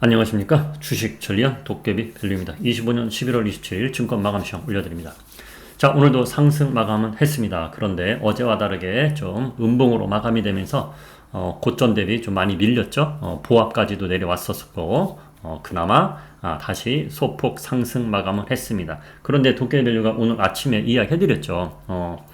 안녕하십니까? 주식 전리안 도깨비 밸류입니다. 25년 11월 27일 증권 마감 시황 올려드립니다. 자 오늘도 상승 마감은 했습니다. 그런데 어제와 다르게 좀 음봉으로 마감이 되면서 어, 고점 대비 좀 많이 밀렸죠? 어, 보합까지도 내려왔었고 어, 그나마 아, 다시 소폭 상승 마감을 했습니다. 그런데 도깨비 밸류가 오늘 아침에 이야기해드렸죠. 어,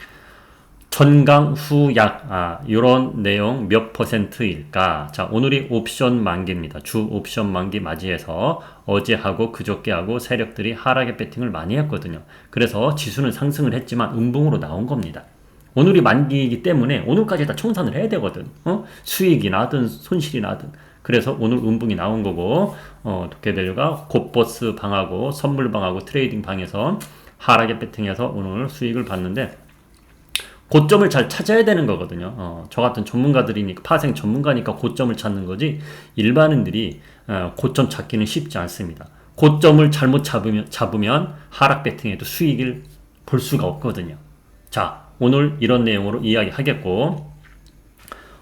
전강 후약 아 이런 내용 몇 퍼센트일까? 자 오늘이 옵션 만기입니다. 주 옵션 만기 맞이해서 어제하고 그저께하고 세력들이 하락의 배팅을 많이 했거든요. 그래서 지수는 상승을 했지만 음봉으로 나온 겁니다. 오늘이 만기이기 때문에 오늘까지 다 청산을 해야 되거든. 어? 수익이 나든 손실이 나든. 그래서 오늘 음봉이 나온 거고 어, 도깨벨류가 곧버스 방하고 선물 방하고 트레이딩 방에서 하락의 배팅해서 오늘 수익을 봤는데 고점을 잘 찾아야 되는 거거든요. 어, 저 같은 전문가들이니까 파생 전문가니까 고점을 찾는 거지 일반인들이 어, 고점 찾기는 쉽지 않습니다. 고점을 잘못 잡으면, 잡으면 하락 배팅에도 수익을 볼 수가 없거든요. 자, 오늘 이런 내용으로 이야기하겠고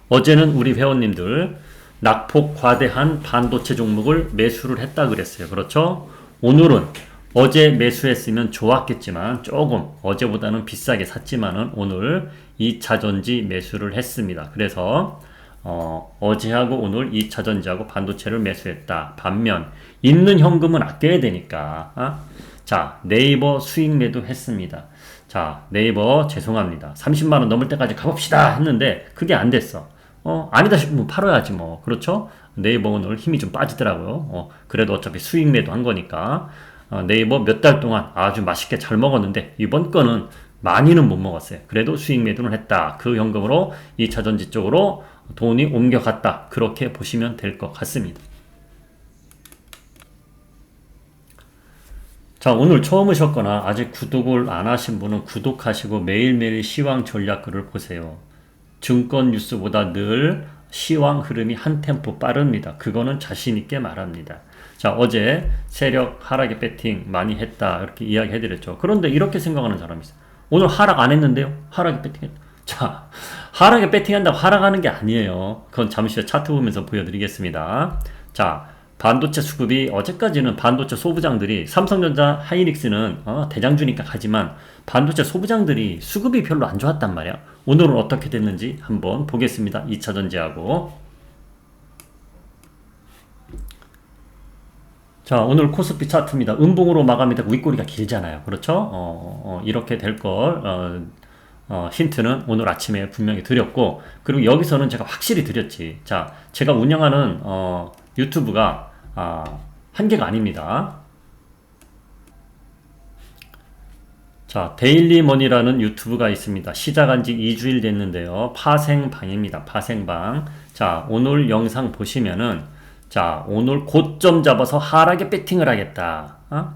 어제는 우리 회원님들 낙폭 과대한 반도체 종목을 매수를 했다 그랬어요. 그렇죠? 오늘은 어제 매수했으면 좋았겠지만 조금 어제보다는 비싸게 샀지만은 오늘 2차전지 매수를 했습니다. 그래서 어, 어제하고 오늘 2차전지하고 반도체를 매수했다. 반면 있는 현금은 아껴야 되니까 어? 자 네이버 수익 매도 했습니다. 자 네이버 죄송합니다. 30만원 넘을 때까지 가봅시다 했는데 그게 안 됐어. 어 아니다 싶으면 팔아야지 뭐 그렇죠? 네이버 오늘 힘이 좀 빠지더라고요. 어, 그래도 어차피 수익 매도 한 거니까 어, 네이버 몇 달 동안 아주 맛있게 잘 먹었는데 이번 거는 많이는 못 먹었어요. 그래도 수익 매도는 했다. 그 현금으로 2차전지 쪽으로 돈이 옮겨갔다. 그렇게 보시면 될 것 같습니다. 자, 오늘 처음 오셨거나 아직 구독을 안 하신 분은 구독하시고 매일매일 시황 전략글을 보세요. 증권 뉴스보다 늘 시황 흐름이 한 템포 빠릅니다. 그거는 자신있게 말합니다. 자, 어제 세력 하락에 배팅 많이 했다. 이렇게 이야기 해드렸죠. 그런데 이렇게 생각하는 사람이 있어요. 오늘 하락 안 했는데요? 하락에 배팅했다. 자, 하락에 배팅한다고 하락하는 게 아니에요. 그건 잠시 후에 차트 보면서 보여드리겠습니다. 자, 반도체 수급이 어제까지는 반도체 소부장들이 삼성전자 하이닉스는 어, 대장주니까 가지만 반도체 소부장들이 수급이 별로 안 좋았단 말이야. 오늘은 어떻게 됐는지 한번 보겠습니다. 2차 전지하고 자, 오늘 코스피 차트입니다. 음봉으로 마감이 되고 윗꼬리가 길잖아요. 그렇죠? 어, 어, 이렇게 될 걸, 어, 어, 힌트는 오늘 아침에 분명히 드렸고, 그리고 여기서는 제가 확실히 드렸지. 자, 제가 운영하는, 어, 유튜브가, 아, 한 개가 아닙니다. 자, 데일리머니라는 유튜브가 있습니다. 시작한 지 2주일 됐는데요. 파생방입니다. 파생방. 자, 오늘 영상 보시면은, 자, 오늘 고점 잡아서 하락에 배팅을 하겠다. 어?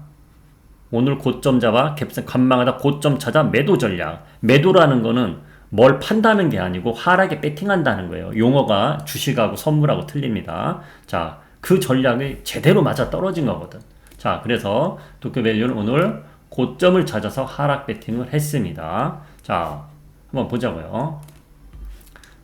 오늘 고점 잡아 갭선 관망하다 고점 찾아 매도 전략. 매도라는 거는 뭘 판다는 게 아니고 하락에 배팅한다는 거예요. 용어가 주식하고 선물하고 틀립니다. 자, 그 전략이 제대로 맞아 떨어진 거거든. 자, 그래서 도쿄밸류는 오늘 고점을 찾아서 하락 배팅을 했습니다. 자, 한번 보자고요.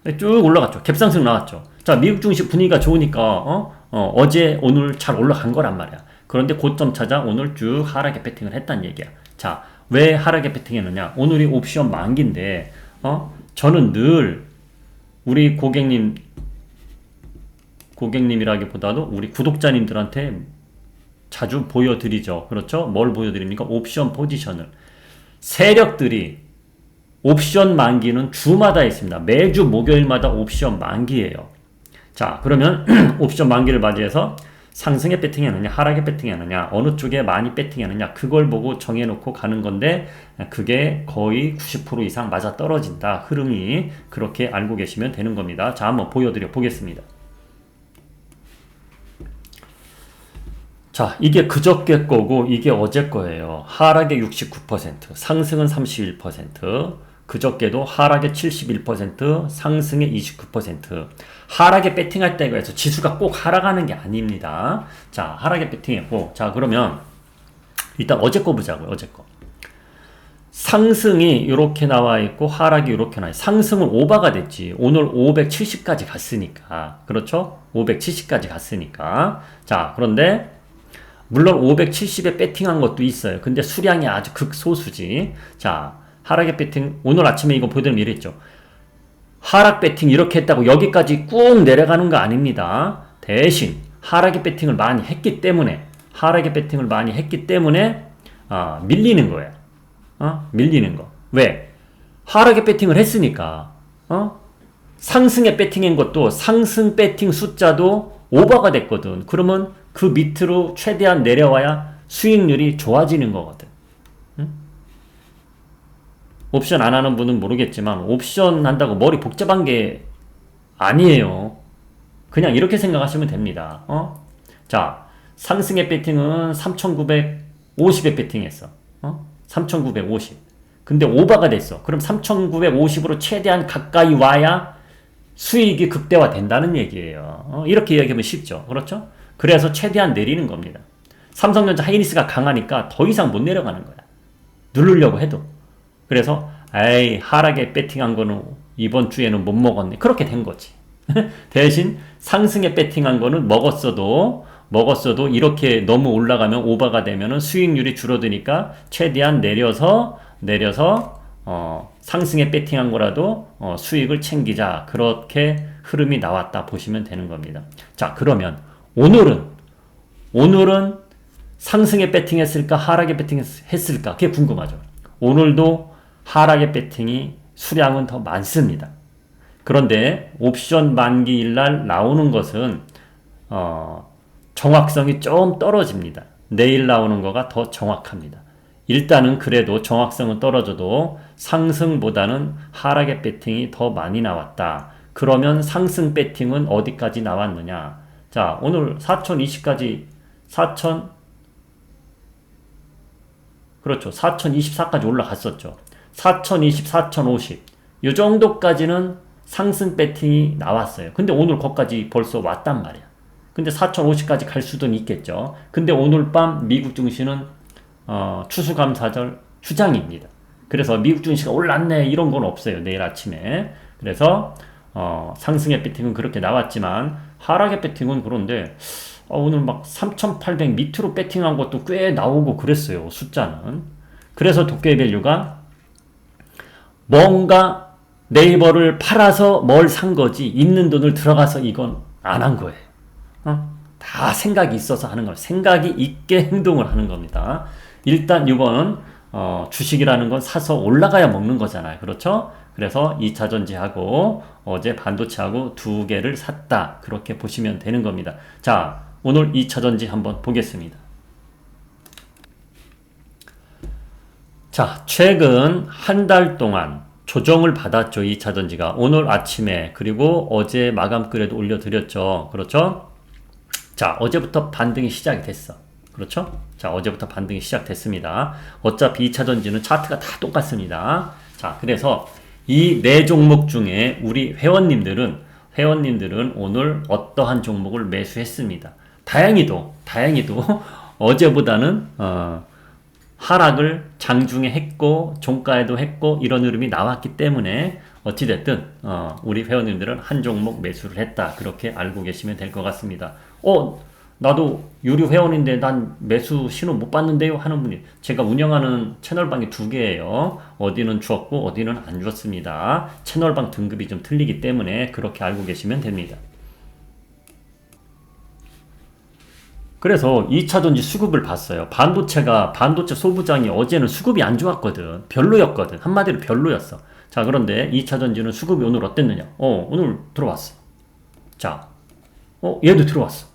네, 쭉 올라갔죠. 갭상승 나왔죠. 자, 미국 증시 분위기가 좋으니까 어? 어, 제 오늘 잘 올라간 거란 말이야. 그런데 고점 찾아 오늘 쭉 하락에 배팅을 했단 얘기야. 자, 왜 하락에 배팅했느냐? 오늘이 옵션 만기인데, 어? 저는 늘 우리 고객님, 고객님이라기보다도 우리 구독자님들한테 자주 보여드리죠. 그렇죠? 뭘 보여드립니까? 옵션 포지션을. 세력들이 옵션 만기는 주마다 있습니다. 매주 목요일마다 옵션 만기예요. 자, 그러면 옵션 만기를 맞이해서 상승에 배팅하느냐, 하락에 배팅하느냐, 어느 쪽에 많이 배팅하느냐, 그걸 보고 정해놓고 가는 건데, 그게 거의 90% 이상 맞아 떨어진다. 흐름이 그렇게 알고 계시면 되는 겁니다. 자, 한번 보여드려 보겠습니다. 자, 이게 그저께 거고, 이게 어제 거예요. 하락의 69%, 상승은 31%, 그저께도 하락의 71%, 상승의 29%. 하락에 배팅할 때가 있어. 지수가 꼭 하락하는 게 아닙니다. 자, 하락에 배팅했고. 자, 그러면 일단 어제 거 보자고요. 어제 거. 상승이 이렇게 나와 있고 하락이 이렇게 나와 있 상승은 오버가 됐지. 오늘 570까지 갔으니까. 그렇죠? 570까지 갔으니까. 자, 그런데 물론 570에 배팅한 것도 있어요. 근데 수량이 아주 극소수지. 자, 하락의 배팅 오늘 아침에 이거 보여드리면 이랬죠. 하락 배팅 이렇게 했다고 여기까지 꾹 내려가는 거 아닙니다. 대신 하락의 배팅을 많이 했기 때문에 하락의 배팅을 많이 했기 때문에 아, 밀리는 거예요. 어? 밀리는 거. 왜? 하락의 배팅을 했으니까. 어? 상승의 배팅인 것도 상승 배팅 숫자도 오버가 됐거든. 그러면 그 밑으로 최대한 내려와야 수익률이 좋아지는 거거든. 응? 옵션 안 하는 분은 모르겠지만 옵션 한다고 머리 복잡한 게 아니에요. 그냥 이렇게 생각하시면 됩니다. 어? 자, 상승의 배팅은 3,950에 배팅했어. 어? 3,950. 근데 오버가 됐어. 그럼 3,950으로 최대한 가까이 와야 수익이 극대화 된다는 얘기예요. 어? 이렇게 이야기하면 쉽죠. 그렇죠? 그래서 최대한 내리는 겁니다. 삼성전자 하이니스가 강하니까 더 이상 못 내려가는 거야. 누르려고 해도. 그래서 에이 하락에 배팅한 거는 이번 주에는 못 먹었네. 그렇게 된 거지. 대신 상승에 배팅한 거는 먹었어도 먹었어도 이렇게 너무 올라가면 오버가 되면은 수익률이 줄어드니까 최대한 내려서 내려서 어, 상승에 배팅한 거라도 어, 수익을 챙기자 그렇게 흐름이 나왔다 보시면 되는 겁니다. 자 그러면 오늘은 오늘은 상승에 배팅했을까 하락에 배팅했을까 그게 궁금하죠. 오늘도 하락의 배팅이 수량은 더 많습니다. 그런데 옵션 만기일 날 나오는 것은 어, 정확성이 좀 떨어집니다. 내일 나오는 거가 더 정확합니다. 일단은 그래도 정확성은 떨어져도 상승보다는 하락의 배팅이 더 많이 나왔다. 그러면 상승 배팅은 어디까지 나왔느냐? 자, 오늘 4020까지 4000 그렇죠. 4024까지 올라갔었죠. 4020, 4050. 이 정도까지는 상승 배팅이 나왔어요. 근데 오늘 거기까지 벌써 왔단 말이야. 근데 4050까지 갈 수도 있겠죠. 근데 오늘 밤 미국 증시는 어, 추수감사절 휴장입니다. 그래서 미국 증시가 올랐네 이런 건 없어요. 내일 아침에. 그래서 어, 상승의 배팅은 그렇게 나왔지만 하락의 배팅은 그런데 어, 오늘 막 3,800 밑으로 배팅한 것도 꽤 나오고 그랬어요. 숫자는. 그래서 도깨밸류가 뭔가 네이버를 팔아서 뭘 산 거지 있는 돈을 들어가서 이건 안 한 거예요. 어? 다 생각이 있어서 하는 거 생각이 있게 행동을 하는 겁니다. 일단 이번 어, 주식이라는 건 사서 올라가야 먹는 거잖아요. 그렇죠? 그래서 2차 전지하고 어제 반도체하고 두 개를 샀다. 그렇게 보시면 되는 겁니다. 자, 오늘 2차 전지 한번 보겠습니다. 자, 최근 한 달 동안 조정을 받았죠. 2차 전지가. 오늘 아침에 그리고 어제 마감글에도 올려드렸죠. 그렇죠? 자, 어제부터 반등이 시작이 됐어. 그렇죠? 자, 어제부터 반등이 시작됐습니다. 어차피 2차 전지는 차트가 다 똑같습니다. 자, 그래서 이 네 종목 중에 우리 회원님들은 회원님들은 오늘 어떠한 종목을 매수했습니다. 다행히도 다행히도 어제보다는 어, 하락을 장중에 했고 종가에도 했고 이런 흐름이 나왔기 때문에 어찌됐든 어, 우리 회원님들은 한 종목 매수를 했다 그렇게 알고 계시면 될 것 같습니다. 어 나도 유료 회원인데 난 매수 신호 못 받는데요 하는 분이 제가 운영하는 채널방이 두 개예요. 어디는 주었고 어디는 안 주었습니다. 채널방 등급이 좀 틀리기 때문에 그렇게 알고 계시면 됩니다. 그래서 2차 전지 수급을 봤어요. 반도체가 반도체 소부장이 어제는 수급이 안 좋았거든. 별로였거든. 한마디로 별로였어. 자, 그런데 2차 전지는 수급이 오늘 어땠느냐? 어, 오늘 들어왔어. 자, 어, 얘도 들어왔어.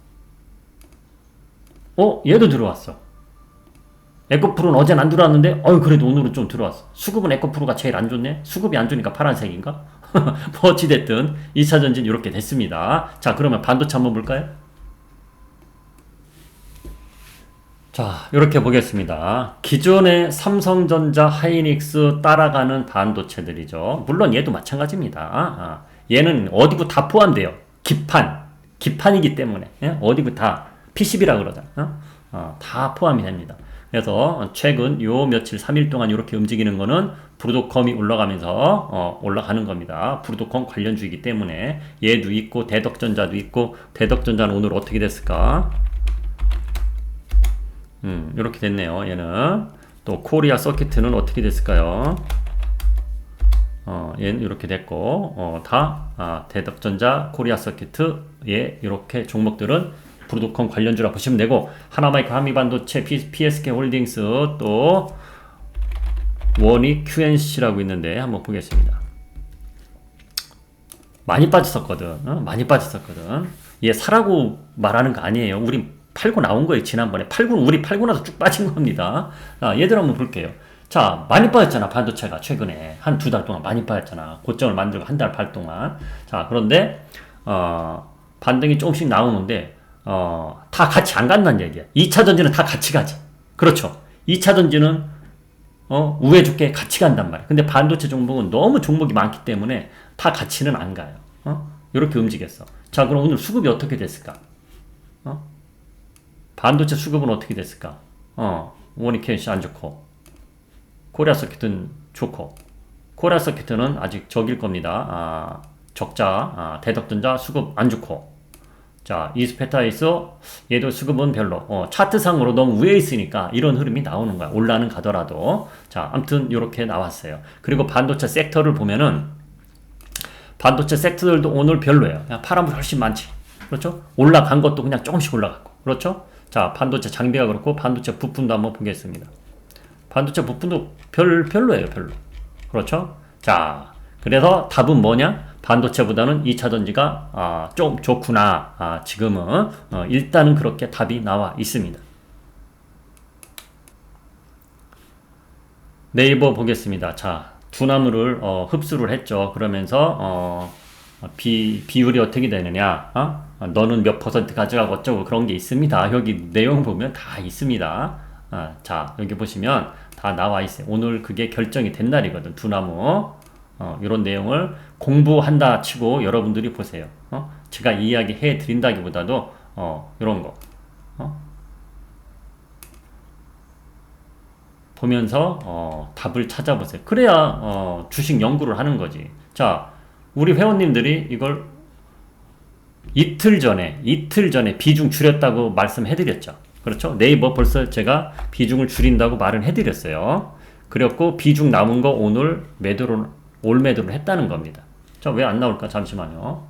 어, 얘도 들어왔어. 에코프로는 어제는 안 들어왔는데, 어유 그래도 오늘은 좀 들어왔어. 수급은 에코프로가 제일 안 좋네? 수급이 안 좋으니까 파란색인가? 뭐 어찌됐든 2차 전지는 이렇게 됐습니다. 자, 그러면 반도체 한번 볼까요? 자, 이렇게 보겠습니다. 기존의 삼성전자, 하이닉스 따라가는 반도체들이죠. 물론 얘도 마찬가지입니다. 아, 얘는 어디고 다 포함돼요. 기판, 기판이기 때문에 예? 어디고 다 PCB라 그러잖아. 어? 어, 다 포함이 됩니다. 그래서 최근 요 며칠 3일 동안 이렇게 움직이는 거는 브루도컴이 올라가면서 어, 올라가는 겁니다. 브루도컴 관련주이기 때문에 얘도 있고 대덕전자도 있고 대덕전자는 오늘 어떻게 됐을까? 음, 이렇게 됐네요. 얘는 또 코리아 서킷은 어떻게 됐을까요? 어, 얘는 이렇게 됐고 어, 다 아, 대덕전자, 코리아 서킷, 예, 이렇게 종목들은 브루도컴 관련주라 보시면 되고 하나마이크 한미반도체, PSK 홀딩스 또 원이 QNC라고 있는데 한번 보겠습니다. 많이 빠졌었거든. 어? 많이 빠졌었거든. 얘 사라고 말하는 거 아니에요. 우리 팔고 나온 거예요. 지난번에 팔고 우리 팔고 나서 쭉 빠진 겁니다. 자, 얘들 한번 볼게요. 자, 많이 빠졌잖아. 반도체가 최근에 한 두 달 동안 많이 빠졌잖아. 고점을 만들고 한 달 반 동안. 자, 그런데 어, 반등이 조금씩 나오는데 어, 다 같이 안 간다는 얘기야. 2차 전지는 다 같이 가지. 그렇죠. 2차 전지는 어, 우회 좋게 같이 간단 말이야. 근데 반도체 종목은 너무 종목이 많기 때문에 다 같이는 안 가요. 어? 이렇게 움직였어. 자, 그럼 오늘 수급이 어떻게 됐을까? 어? 반도체 수급은 어떻게 됐을까? 어, 원이켄시 안 좋고, 코리아 서킷은 좋고, 코리아 서킷은 아직 적일 겁니다. 아, 적자, 아, 대덕전자 수급 안 좋고, 자, 이스페타이서 얘도 수급은 별로. 어, 차트상으로 너무 위에 있으니까 이런 흐름이 나오는 거야. 올라는 가더라도. 자, 아무튼 이렇게 나왔어요. 그리고 반도체 섹터를 보면은 반도체 섹터들도 오늘 별로예요. 그냥 파란불 훨씬 많지. 그렇죠? 올라간 것도 그냥 조금씩 올라갔고. 그렇죠? 자, 반도체 장비가 그렇고 반도체 부품도 한번 보겠습니다. 반도체 부품도 별 별로예요, 별로. 그렇죠? 자, 그래서 답은 뭐냐? 반도체보다는 2차 전지가 아, 좀 좋구나. 아, 지금은 어, 일단은 그렇게 답이 나와 있습니다. 네이버 보겠습니다. 자, 두나무를 어, 흡수를 했죠. 그러면서 어, 비, 비율이 어떻게 되느냐? 어? 너는 몇 퍼센트 가져가고 어쩌고 그런 게 있습니다. 여기 내용 보면 다 있습니다. 아, 자, 여기 보시면 다 나와 있어요. 오늘 그게 결정이 된 날이거든. 두나무. 어, 이런 내용을 공부한다 치고 여러분들이 보세요. 어? 제가 이야기해 드린다기보다도 어, 이런 거 어? 보면서 어, 답을 찾아보세요. 그래야 어, 주식 연구를 하는 거지. 자, 우리 회원님들이 이걸 이틀 전에 이틀 전에 비중 줄였다고 말씀해드렸죠. 그렇죠? 네이버 벌써 제가 비중을 줄인다고 말을 해드렸어요. 그렸고 비중 남은 거 오늘 매도로 올 매도를 했다는 겁니다. 자, 왜 안 나올까? 잠시만요.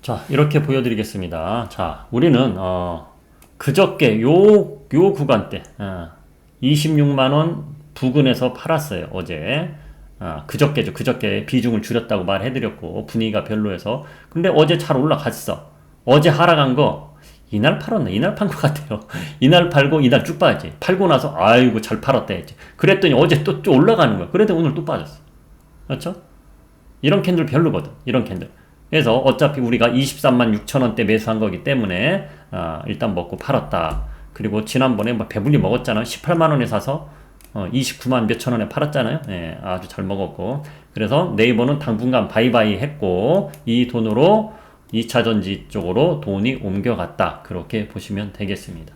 자, 이렇게 보여드리겠습니다. 자, 우리는, 어, 그저께 요, 요 구간대, 어, 26만 원 부근에서 팔았어요. 어제. 아, 그저께죠. 그저께 비중을 줄였다고 말해드렸고, 분위기가 별로여서. 근데 어제 잘 올라갔어. 어제 하락한 거, 이날 팔았나? 이날 판 것 같아요. 이날 팔고 이날 쭉 빠졌지. 팔고 나서 아이고 잘 팔았다 했지. 그랬더니 어제 또, 또 올라가는 거야. 그래도 오늘 또 빠졌어. 그렇죠? 이런 캔들 별로거든. 이런 캔들. 그래서 어차피 우리가 23만 6천 원대 매수한 거기 때문에 아, 일단 먹고 팔았다. 그리고 지난번에 뭐 배불리 먹었잖아. 18만 원에 사서 어, 29만 몇천 원에 팔았잖아요. 예, 아주 잘 먹었고. 그래서 네이버는 당분간 바이바이 했고 이 돈으로 2차 전지 쪽으로 돈이 옮겨갔다. 그렇게 보시면 되겠습니다.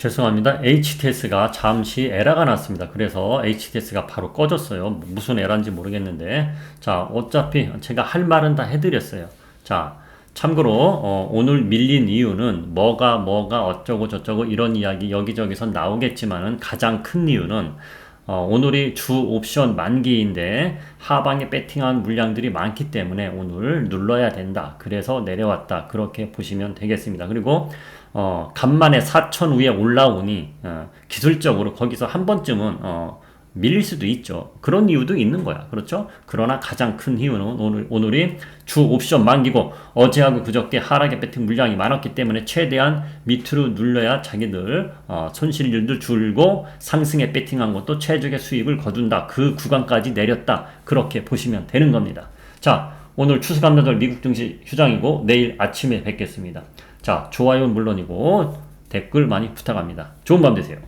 죄송합니다. HTS가 잠시 에러가 났습니다. 그래서 HTS가 바로 꺼졌어요. 무슨 에러인지 모르겠는데. 자, 어차피 제가 할 말은 다 해드렸어요. 자, 참고로, 어, 오늘 밀린 이유는 뭐가, 뭐가 어쩌고 저쩌고 이런 이야기 여기저기서 나오겠지만은 가장 큰 이유는 어, 오늘이 주 옵션 만기인데 하방에 배팅한 물량들이 많기 때문에 오늘 눌러야 된다. 그래서 내려왔다. 그렇게 보시면 되겠습니다. 그리고 어, 간만에 4천 위에 올라오니 어, 기술적으로 거기서 한 번쯤은 어, 밀릴 수도 있죠. 그런 이유도 있는 거야. 그렇죠? 그러나 가장 큰 이유는 오늘, 오늘이 주 옵션 만기고 어제하고 그저께 하락에 배팅 물량이 많았기 때문에 최대한 밑으로 눌러야 자기들 어, 손실률도 줄고 상승에 배팅한 것도 최적의 수익을 거둔다. 그 구간까지 내렸다. 그렇게 보시면 되는 겁니다. 자, 오늘 추수감사절 미국 증시 휴장이고 내일 아침에 뵙겠습니다. 자, 좋아요는 물론이고 댓글 많이 부탁합니다. 좋은 밤 되세요.